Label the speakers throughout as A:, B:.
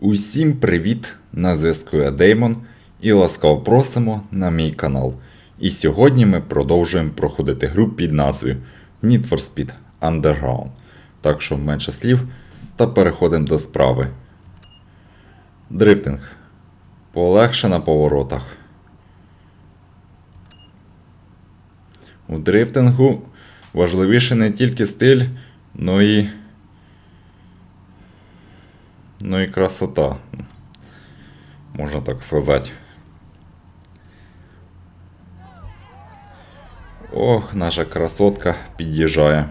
A: Усім привіт! На зв'язку я Деймон і ласкаво просимо на мій канал. І сьогодні ми продовжуємо проходити гру під назвою Need for Speed Underground. Так що менше слів та переходимо до справи. Дрифтинг. Полегше на поворотах. У дрифтингу важливіше не тільки стиль, но і. Ну і красота. Можна так сказати. Ох, наша красотка під'їжджає.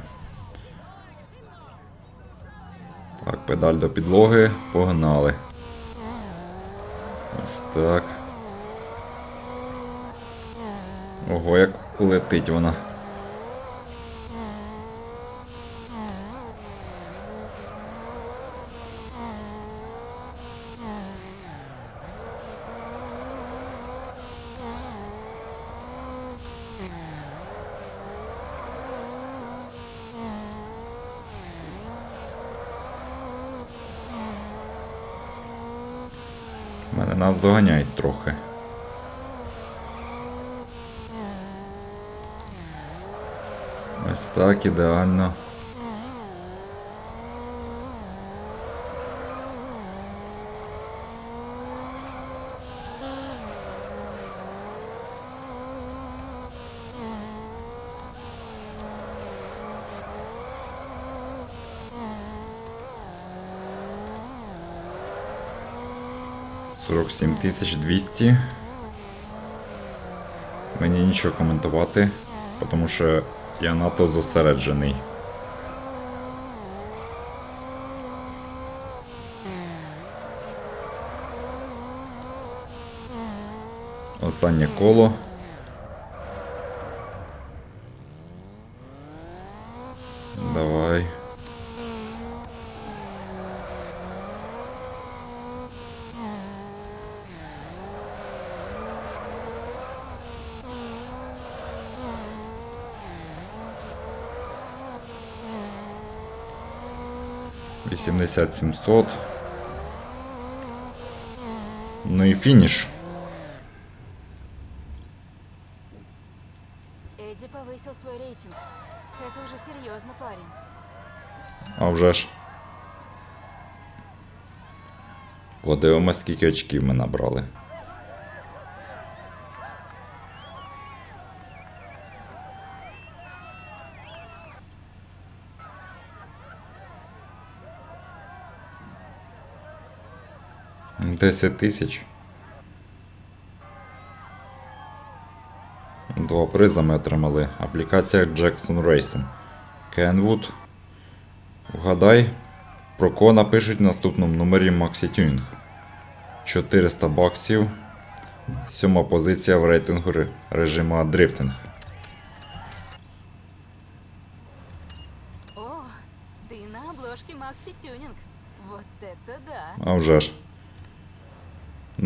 A: Так, педаль до підлоги, погнали. Ось так. Ого, як летить вона. Мене нас доганяють трохи. Ось так ідеально. Сорок сім тисяч двісті. Мені нічого коментувати, тому що я надто зосереджений. Останнє коло. 80700. Ну і финиш.
B: Эдди повысил свой рейтинг. Это уже серьезно, парень.
A: А вже ж. Подивимось, скільки очків ми набрали. Десять тисяч. Два приза ми отримали. Аплікація Jackson Racing. Kenwood. Вгадай, про кого напишуть в наступному номері Maxi Tuning. 400 баксів. Сьома позиція в рейтингу ре- режиму дрифтинг.
B: О, ты на обложке Макси Тюнинг. Вот это да.
A: А вже ж.